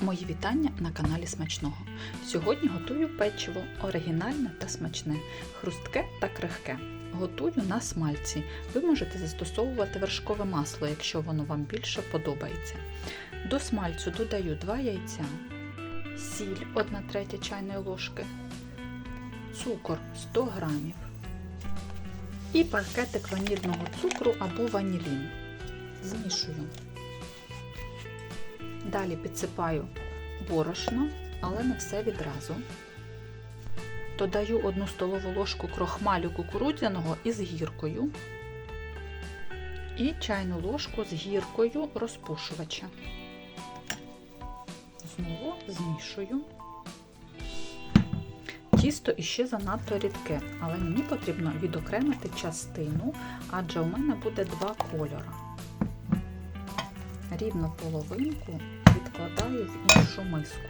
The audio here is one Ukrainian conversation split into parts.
Мої вітання на каналі Смачного. Сьогодні готую печиво оригінальне та смачне, хрустке та крихке. Готую на смальці. Ви можете застосовувати вершкове масло, якщо воно вам більше подобається. До смальцю додаю 2 яйця, сіль 1 третя чайної ложки, цукор 100 грамів і пакетик ванільного цукру або ванілін. Змішую. Далі підсипаю борошно, але не все відразу. Додаю 1 столову ложку крохмалю кукурудзяного із гіркою і чайну ложку з гіркою розпушувача. Знову змішую. Тісто іще занадто рідке, але мені потрібно відокремити частину, адже у мене буде два кольори рівно половинку відкладаю в іншу миску.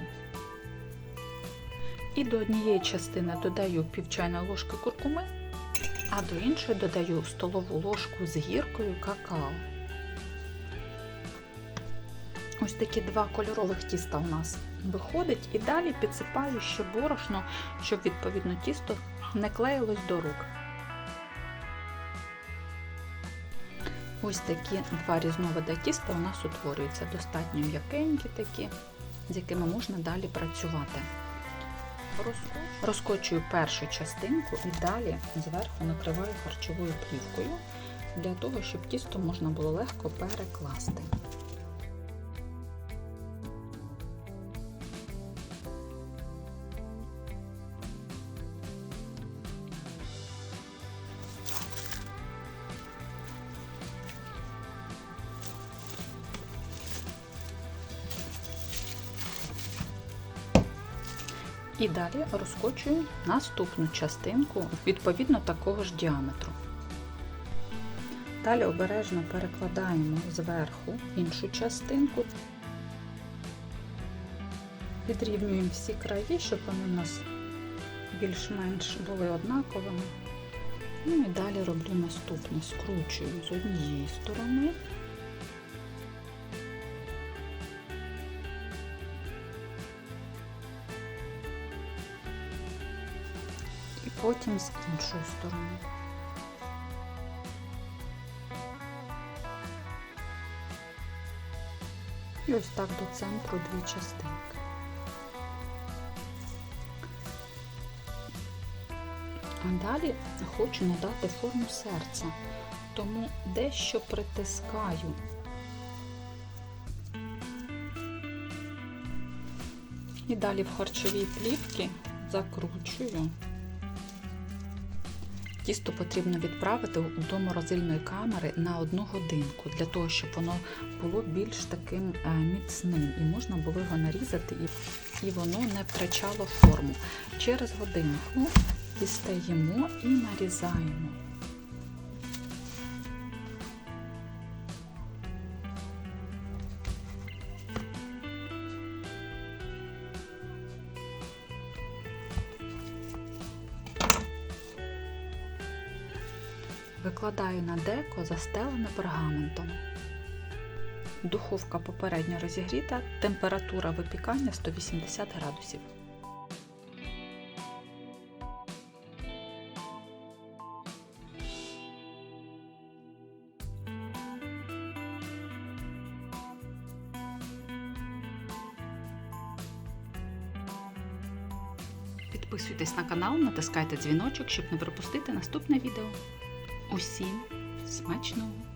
І до однієї частини додаю пів чайної ложки куркуми, а до іншої додаю столову ложку з гіркою какао. Ось такі два кольорових тіста у нас виходить, і далі підсипаю ще борошно, щоб відповідно тісто не клеїлось до рук. Ось такі два різновида тіста у нас утворюються, достатньо м'якенькі такі, з якими можна далі працювати. Розкочую першу частинку і далі зверху накриваю харчовою плівкою, для того, щоб тісто можна було легко перекласти. І далі розкочую наступну частинку відповідно такого ж діаметру. Далі обережно перекладаємо зверху іншу частинку, підрівнюємо всі краї, щоб вони у нас більш-менш були однаковими. Ну і далі роблю наступне, скручую з однієї сторони. Потім з іншої сторони. І ось так до центру дві частинки. А далі хочу надати форму серця, тому дещо притискаю. І далі в харчовій плівці закручую. Тісто потрібно відправити до морозильної камери на одну годинку, для того, щоб воно було більш таким міцним і можна було його нарізати, і воно не втрачало форму. Через годинку дістаємо і нарізаємо. Викладаю на деко застелене пергаментом. Духовка попередньо розігріта, температура випікання 180 градусів. Підписуйтесь на канал, натискайте дзвіночок, щоб не пропустити наступне відео. Усім смачного!